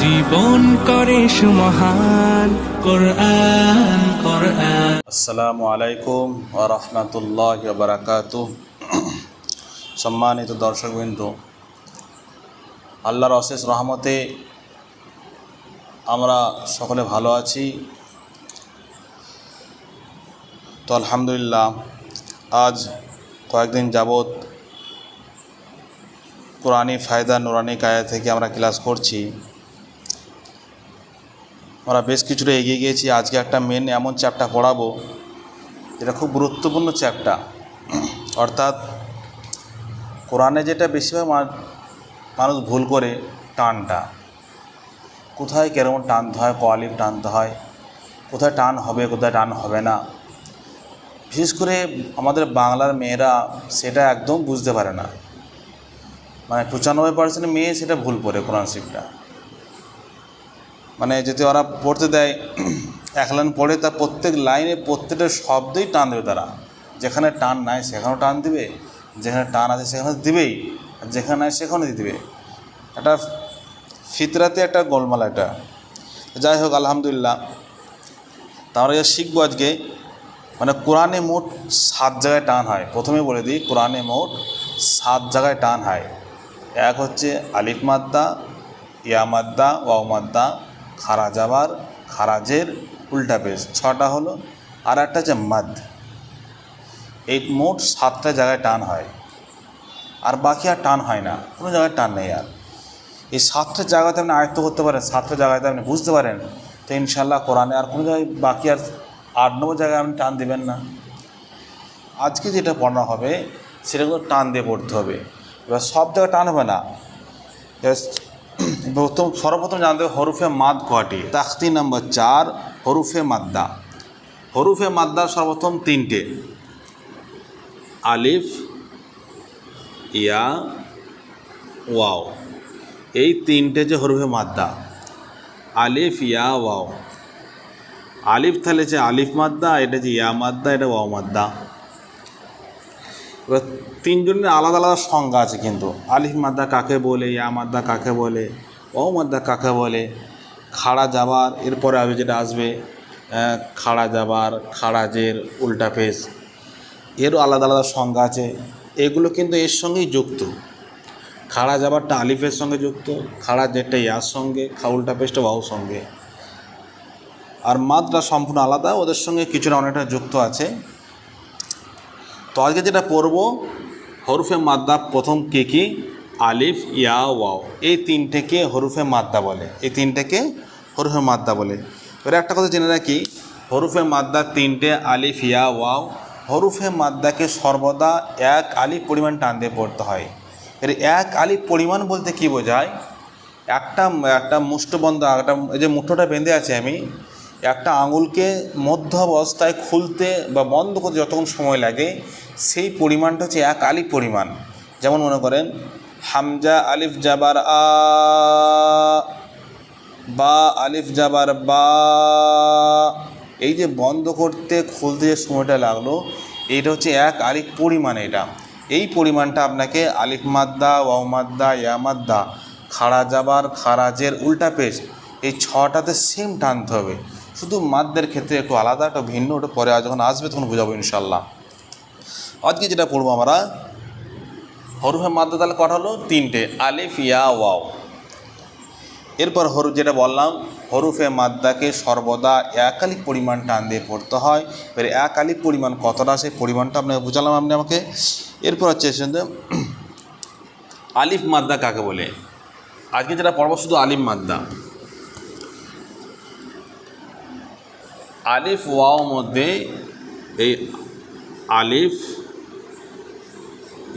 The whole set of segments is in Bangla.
জীবন করে সুমহান কোরআন আসসালামু আলাইকুম সম্মানিত দর্শকবৃন্দ, আল্লাহর অশেষ রহমতে আমরা সকলে ভালো আছি। তো আলহামদুলিল্লাহ, আজ কয়েকদিন যাবৎ কোরআনি ফায়দা, নুরানি কায়া থেকে আমরা ক্লাস করছি। আমরা বেশ কিছুটা এগিয়ে গিয়েছি। আজকে একটা মেন এমন চ্যাপ্টার পড়াবো, যেটা খুব গুরুত্বপূর্ণ চ্যাপ্টার অর্থাৎ কোরআনে যেটা বেশিরভাগ মানুষ ভুল করে, টানটা। কোথায় কেরকম টানতে হয় কোয়ালিফ টানতে হয়, কোথায় টান হবে, কোথায় টান হবে না। বিশেষ করে আমাদের বাংলার মেয়েরা সেটা একদম বুঝতে পারে না। মানে পঁচানব্বই পার্সেন্ট মেয়ে সেটা ভুল পড়ে কোরআন শিবটা মানে যদি ওরা পড়তে দেয়, এক লাইন পড়ে তার প্রত্যেক লাইনে প্রত্যেকটা শব্দই টান দেবে তারা। যেখানে টান নাই সেখানেও টান দিবে, যেখানে টান আছে সেখানে দিবেই, আর যেখানে নাই সেখানে দিবে। একটা ফিতরাতে একটা গোলমাল এটা যাই হোক, আলহামদুলিল্লাহ। তা আমরা যা শিখব আজকে মানে কোরআনে মোট সাত জায়গায় টান হয়। প্রথমে বলে দিই, কোরআনে মোট সাত জায়গায় টান হয়। এক হচ্ছে আলিফ মাদ্দা, ইয়া মাদ্দা, ওয়াও মাদ্দা, খারা জাবার, খারাজের উল্টা পেশ। ছটা হলো আর একটা হচ্ছে মাদ। এই মোট সাতটা জায়গায় টান হয়। আর বাকি আর টান হয় না। কোনো জায়গায় টান নেই আর। এই সাতটা জায়গাতে আপনি আয়ত্ত করতে পারেন, সাতটা জায়গাতে আপনি বুঝতে পারেন, তো ইনশাল্লাহ কোরআনে আর কোনো জায়গায় বাকি আর আট নম্বর জায়গায় আপনি টান দেবেন না। আজকে যেটা পড়ানো হবে সেটাকে টান দিয়ে পড়তে হবে। এবার সব জায়গায় টান হবে না। প্রথম, সর্বপ্রথম জানতে হবে হরুফে মাদ কয়টি? তাখতি নম্বর চার, হরুফে মাদ্দা। হরুফে মাদ্দা সর্বপ্রথম তিনটে। আলিফ, ইয়া, ওয়াও। এই তিনটে যে হরুফে মাদ্দা। আলিফ, ইয়া, ওয়াও। আলিফ তাহলে যে আলিফ মাদ্দা, এটা যে ইয়া মাদ্দা, এটা ওয়াও মাদ্দা। এবার তিনজনের আলাদা আলাদা সংজ্ঞা আছে কিন্তু। আলিফ মাদ্দা কাকে বলে, ইয়া মাদ্দা কাকে বলে, ও মাদ্দা কাকে বলে, খাড়া যাবার এরপরে আবে যেটা আসবে খাড়া যাবার খাড়াজের উল্টা পেশ, এরও আলাদা আলাদা সংজ্ঞা আছে। এগুলো কিন্তু এর সঙ্গেই যুক্ত। খাড়া যাবারটা আলিফের সঙ্গে যুক্ত, খাড়া জেরটা ইয়ার সঙ্গে, খা উল্টা পেশটা বাহুর সঙ্গে। আর মাদটা সম্পূর্ণ আলাদা, ওদের সঙ্গে কিছুটা অনেকটা যুক্ত আছে। তো আজকে যেটা পড়ব, হরুফে মাদ্দা প্রথম কে কি? আলিফ, ইয়া, ওয়াও। এই তিনটেকে হরুফে মাদ্দা বলে। এই তিনটেকে হরুফে মাদ্দা বলে। এবার একটা কথা জেনে রাখি, হরুফে মাদ্দা তিনটে, আলিফ, ইয়া, ওয়াও। হরুফে মাদ্দাকে সর্বদা এক আলিফ পরিমাণ টান দিয়ে পড়তে হয়। এর এক আলিফ পরিমাণ বলতে কি বোঝায়? একটা একটা মুষ্টবন্ধ, একটা, এই যে মুঠোটা বেঁধে আছে আমি একটা আঙুলকে মধ্য অবস্থায় খুলতে বা বন্ধ করতে যতক্ষণ সময় লাগে, সেই পরিমাণটা হচ্ছে এক আলিফ পরিমাণ। যেমন মনে করেন, হামজা আলিফ জাবার আ, বা আলিফ জাবার বা, এই যে বন্ধ করতে খুলতে যে সময়টা লাগল, এটা হচ্ছে এক আলিফ পরিমাণ এটা। এই পরিমাণটা আপনাকে আলিফ মাদ্দা, ওয়াও মাদ্দা, ইয়া মাদ্দা, খাড়া যাবার খারাজের উল্টা পেশ এই ছটাতে সেম টানতে হবে। শুধু মাদ্দের ক্ষেত্রে একটু আলাদা, একটা ভিন্ন ওটা পরে যখন আসবে তখন বোঝাবো ইনশাল্লাহ আজকে যেটা পড়ব আমরা, হরুফে মাদ্দা তাহলে কটা হলো? তিনটে। আলিফ, ইয়া, ওয়াও। এরপর হরু যেটা বললাম, হরুফে মাদ্দাকে সর্বদা এক আলিফ পরিমাণ টান দিয়ে পড়তে হয়। এবার এক আলিফ পরিমাণ কতটা, সেই পরিমাণটা আপনাকে বুঝালাম আপনি আমাকে? এরপর হচ্ছে আলিফ মাদ্দা কাকে বলে? আজকে যেটা পড়ব শুধু আলিফ মাদ্দা আলিফ ওয়াও মধ্যে এই আলিফ,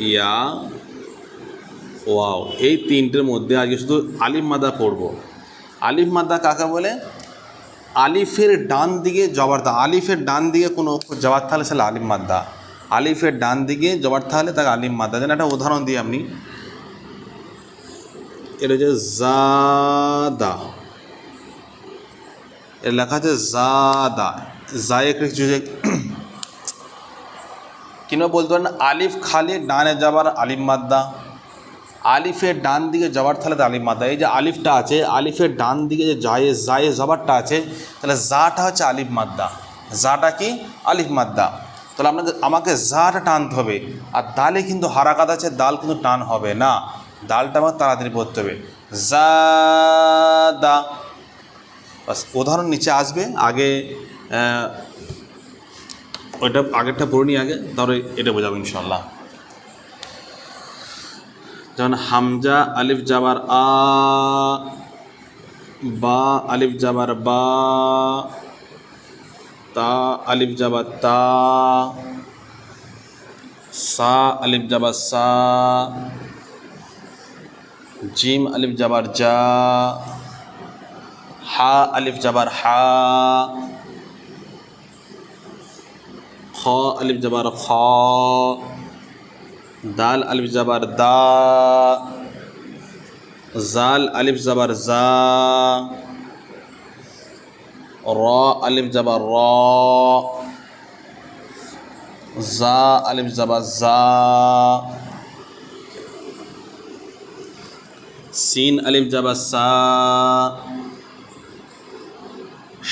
ইয়া, ওয়াও, এই তিনটের মধ্যে আজকে শুধু আলিফ মাদা পড়ব। আলিফ মাদা কাকে বলে? আলিফের ডান দিকে জবার দা আলিফের ডান দিকে কোনো অক্ষর জবার থাকলে সেটা আলিম মাদ্দা আলিফের ডান দিকে জবার থাকলে তাকে আলিম মাদ্দা যেন একটা উদাহরণ দিই আপনি এটা হচ্ছে জাদা। এর লেখা আছে জাদা। জায়ে কিছু কিংবা বলতে পারেন? আলিফ খালি ডানে যাবার আলিম মাদ্দা। আলিফের ডান দিকে জবার তাহলে তো আলিফ মাদ্দা। এই যে আলিফটা আছে, আলিফের ডান দিকে যে জায়ে জায়ে জবারটা আছে, তাহলে জাটা হচ্ছে আলিফ মাদ্দা। জাটা কি? আলিফ মাদ্দা। তাহলে আপনাদের আমাকে জাটা টানতে হবে। আর দালে কিন্তু হারাকাত আছে, দাল কিন্তু টান হবে না। দালটা আমার তাড়াতাড়ি পড়তে হবে। জাদা। বাস, উদাহরণ নিচে আসবে, আগে ওইটা আগেরটা পড়ে নিই আগে ধরো এটা বোঝাবো ইনশাল্লাহ যেমন হামজা, আলিফ জাবার আ, বা, আলিফ জাবার বা, তা, আলিফ জাবার তা, সা, আলিফ জাবার সা, জিম, আলিফ জাবার যা হা আলিফ জাবার হা খ আলিফ জাবার খ দাল আলিফ জাবার দা জাল আলিফ জাবার জা র আলিফ জাবার র জা আলিফ জাবার জা সিন আলিফ জাবার সা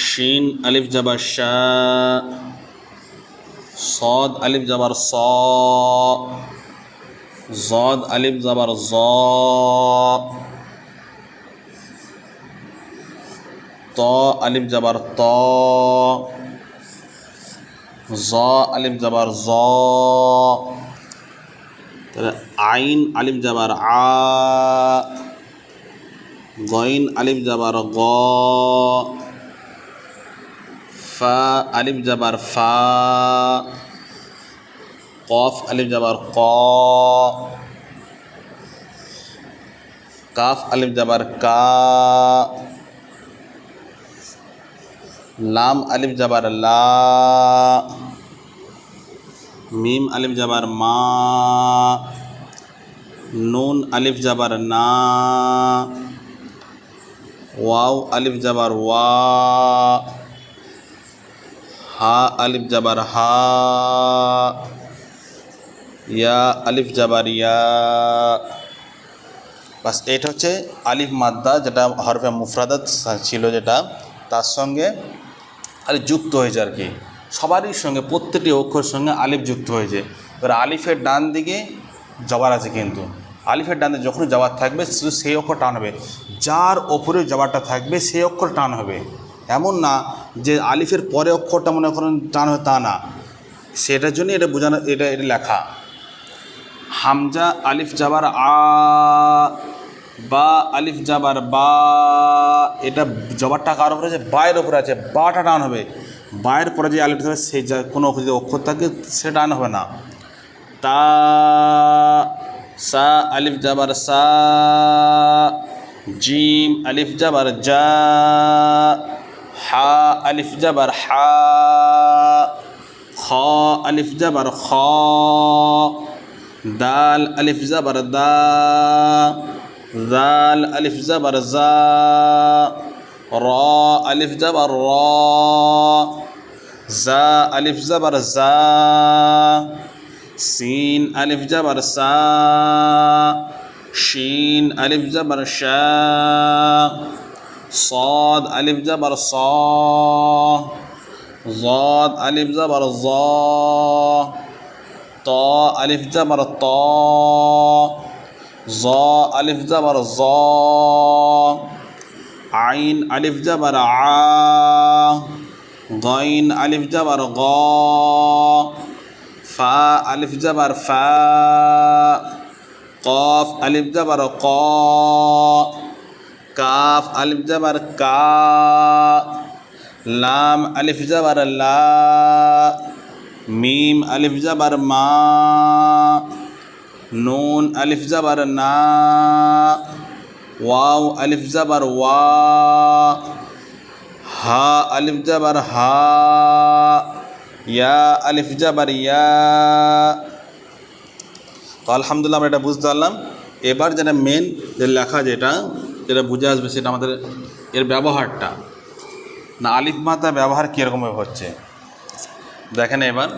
শিন আলিফ জাবার শা صاد আলিফ জাবার স জদ আলিফ জাবার জ ত আলিফ জাবার ত জ আলিফ জাবার জ তাহলে আইন আলিফ জাবার আ গইন আলিফ জাবার গ ফা আলিফ জাবার ফা, কফ আলিফ জাবার ক, কাফ আলিফ জাবার কা, লাম আলিফ জাবার লা, মিম আলিফ জাবার মা, নুন আলিফ জাবার না, ওয়াও আলিফ জাবার ওয়া হা আলিফ জাবার হা। ইয়া আলিফ জাবার ইয়া। বাস এটা হচ্ছে আলিফ মাদ্দা, যেটা হরফে মুফরাদাত ছিল যেটা, তার সঙ্গে আলিফ যুক্ত হয়েছে আর কি। সবারই সঙ্গে, প্রত্যেকটি অক্ষর সঙ্গে আলিফ যুক্ত হয়েছে। এবার আলিফের ডান দিকে জবার আছে কিন্তু। আলিফের ডান দিকে যখনই জবার থাকবে, শুধু সেই অক্ষর টান হবে। যার ওপরে জবারটা থাকবে, সেই অক্ষর টান হবে। এমন না যে আলিফের পরে অক্ষরটা মনে করেন টান হবে তা না। সেটার জন্য এটা বোঝানো, এটা এটা লেখা। হামজা, আলিফ, জাবার, আ, বা, আলিফ, জাবার, বা, এটা জবারটা কার উপরে আছে? বায়ের উপরে আছে। বাটা টান হবে। বায়ের পরে যে আলিফ থাকবে সেই কোনো যদি অক্ষর থাকে, সে টান হবে না। তা, সা, আলিফ, জাবার, সা, জিম, আলিফ, জাবার যা হা আলিফ জাবার হা খ আলিফ জাবার খ দাল আলিফ জাবার দা জাল আলিফ জাবার জা র আলিফ জাবার র জা আলিফ জাবার জা সিন আলিফ জাবার সা শিন আলিফ জাবার শা صاد ألف جبر صا ضاد ألف جبر ظا طا ألف جبر طا ظا ألف جبر ظا عين ألف جبر عا غين ألف جبر غا فا ألف جبر فا قاف ألف جبر قا কাফ, আলিফ জাবার কা, লাম, আলিফ জাবার লা, মিম, আলিফ জাবার মা, নুন, আলিফ জাবার না, ওয়াও, আলিফ জাবার ওয়া, হা, আলিফ জাবার হা, ইয়া, আলিফ জাবার ইয়া। তো আলহামদুলিল্লাহ আমরা এটা বুঝতে পারলাম। এবার যেটা মেন যে লেখা যেটা যেটা বুঝে আসবে সেটা আমাদের এর ব্যবহারটা। না, আলিফ মাতা ব্যবহার কীরকমভাবে হচ্ছে? দেখেন এবার।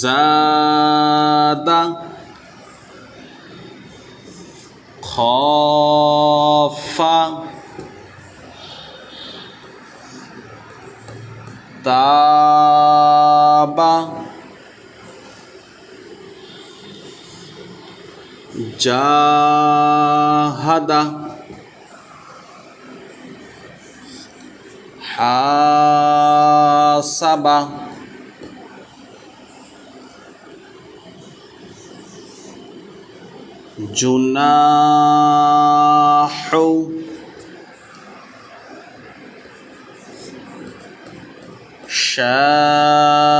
জাদা খফা তাবা জাহাদা হাসাবা জুনাহু শারাবা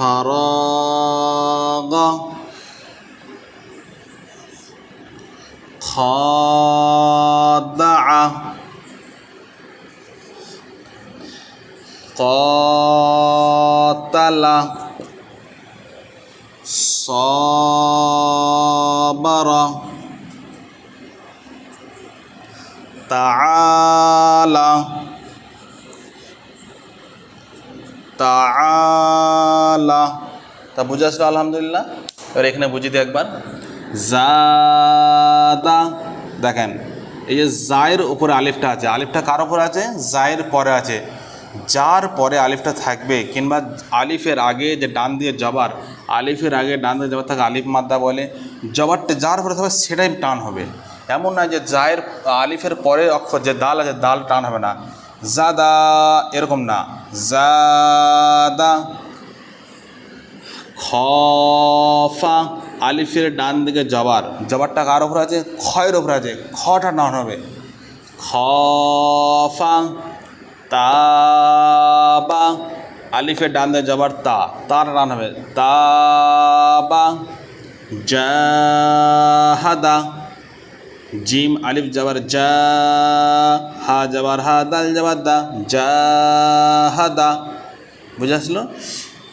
فراغ خادع قاتل صابر تعالى تعالى তা বুঝে আসলো, আলহামদুলিল্লাহ। এবার এখানে বুঝিয়ে দিই একবার। জাদা, দেখেন, এই যে জায়ের উপরে আলিফটা আছে, আলিফটা কার উপরে আছে? জায়ের পরে আছে। যার পরে আলিফটা থাকবে, কিংবা আলিফের আগে যে ডান দিয়ে জবার, আলিফের আগে ডান দিয়ে জবার থাকে, আলিফ মাদ্দা বলে, জবারটা যার উপরে থাকবে, সেটাই টান হবে। এমন না যে জায়ের, আলিফের পরে অক্ষর, যে দাল আছে, দাল টান হবে না। জাদা, এরকম না। জাদা খফা আলিফের ডান দিকে জবার। জবারটা কার ওপর আছে? খয়ের ওপর আছে। খটা টান হবে। খফা তাবা আলিফের ডান দিকে জবার তা। তার টান হবে। তাবা জাহাদা জিম, আলিফ, জবর জা, হা, জবর হা, দাল, জবর দা। জাহাদা বুঝে আসলো?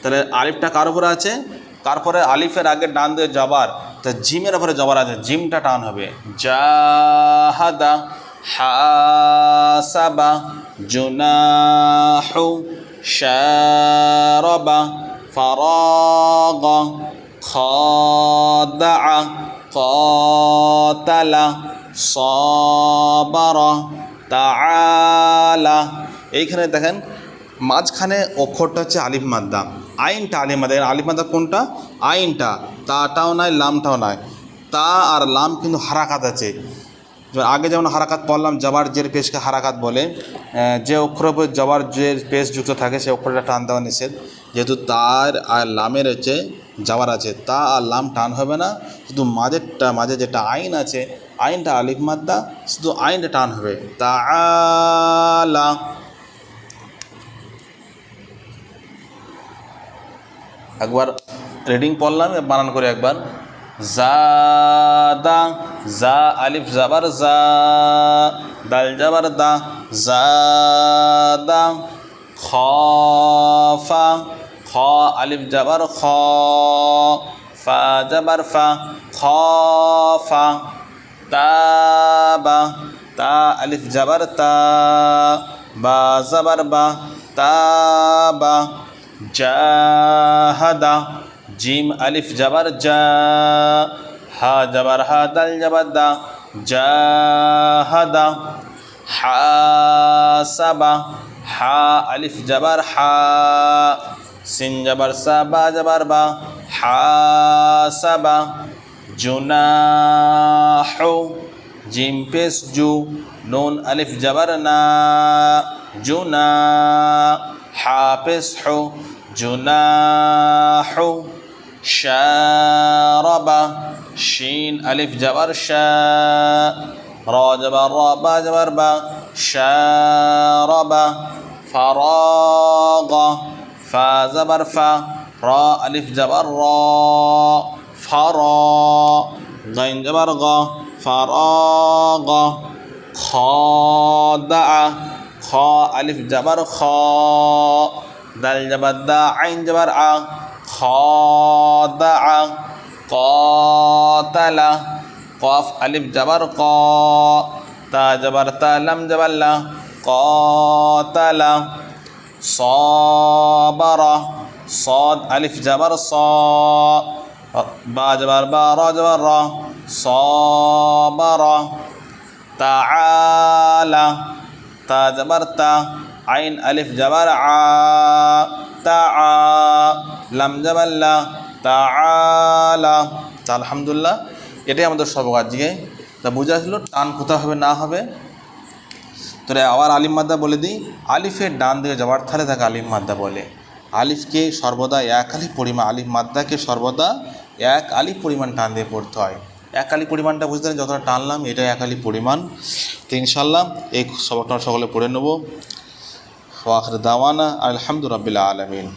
তাহলে আলিফটা কার উপরে আছে কার পরে আলিফের আগে ডান দিয়ে জবার তা জিমের উপরে জবার আছে জিমটা টান হবে জাহাদা হাসাবা জুনাহু শারাবা ফারাগা খাদাআ قاتل صبر তাআলা এইখানে দেখেন মাঝখানে অক্ষরটা হচ্ছে আলিফ মাদ্দা আইনটা এখানে আলিফ কোনটা? আইনটা। তাটাও নয় লামটাও নয় তা আর লাম কিন্তু হারাকাত আছে। আগে যেমন হারাকাত পড়লাম, জবার জের পেশকে হারাকাত বলে যে অক্ষরের উপর জবার জের পেশ যুক্ত থাকে, সে অক্ষরটা টান দেওয়া নিষেধ। যেহেতু তার আর লামের হচ্ছে যাওয়ার আছে, তা আর লাম টান হবে না। শুধু মাঝেরটা মাঝে যেটা আইন আছে, আইনটা আলিফ মাদ্দা শুধু আইনটা টান হবে। তা আলা একবার রিডিং পড়লাম, বানান করে একবার। জাদা, জা, আলিফ, জাবার জা, দাল, জাবার দা, জাদা, খফা, খ, আলিফ, জাবার খ, ফা, জাবার ফা, খফা তাবা তা, আলিফ, জাবার তা, বা, জাবার বা তাবা জাহাদা জিম আলিফ জাবার জা হা জাবার হা দাল জাবার দা জাহাদা হাসাবা হা আলিফ জাবার হা সিন জাবার সা বা জাবার বা হাসাবা জুনাহু জিম পেশ জু নুন আলিফ জাবার না জুনা হাফিজ হু জুনাহু শারাবা শিন আলিফ জাবার শা রা জাবার রা বা জাবার বা শারাবা ফারাগা ফা জাবার ফা রা আলিফ জাবার রা ফারা গাইন জাবার গা خا ألف جبر خا. دال جبر دا عين جبر ع خادع قاتل قاف ألف جبر قا. تا جبر تا لم جبر لا قاتل صابر. صاد ألف جبر صا. با جبر با را جبر را. صابر. تعالى তা জবর তা, আইন আলিফ জবর আ, তা আ, লাম জবাল্লা তা আলা তা আলহামদুল্লাহ এটাই আমাদের সব কাজ তা বোঝা ছিল টান কোথায় হবে, না হবে? তোরে আবার আলিম মাদ্দা বলে দিই, আলিফের ডান দিকে যাওয়ার থালে তাকে আলিম মাদ্দা বলে। আলিফকে সর্বদা এক আলিফ পরিমাণ, আলিফ মাদ্দাকে সর্বদা এক আলিফ পরিমাণ টান দিয়ে পড়তে হয়। এক আলি পরিমাণটা বুঝতে পারেন, যতটা টানলাম, এটা একালি পরিমাণ। তো ইনশাল্লাহ এই সবটা সকলে পড়ে নেব। ওয়াখর দাওয়ানা আলহামদুলিল্লাহ আলমিন।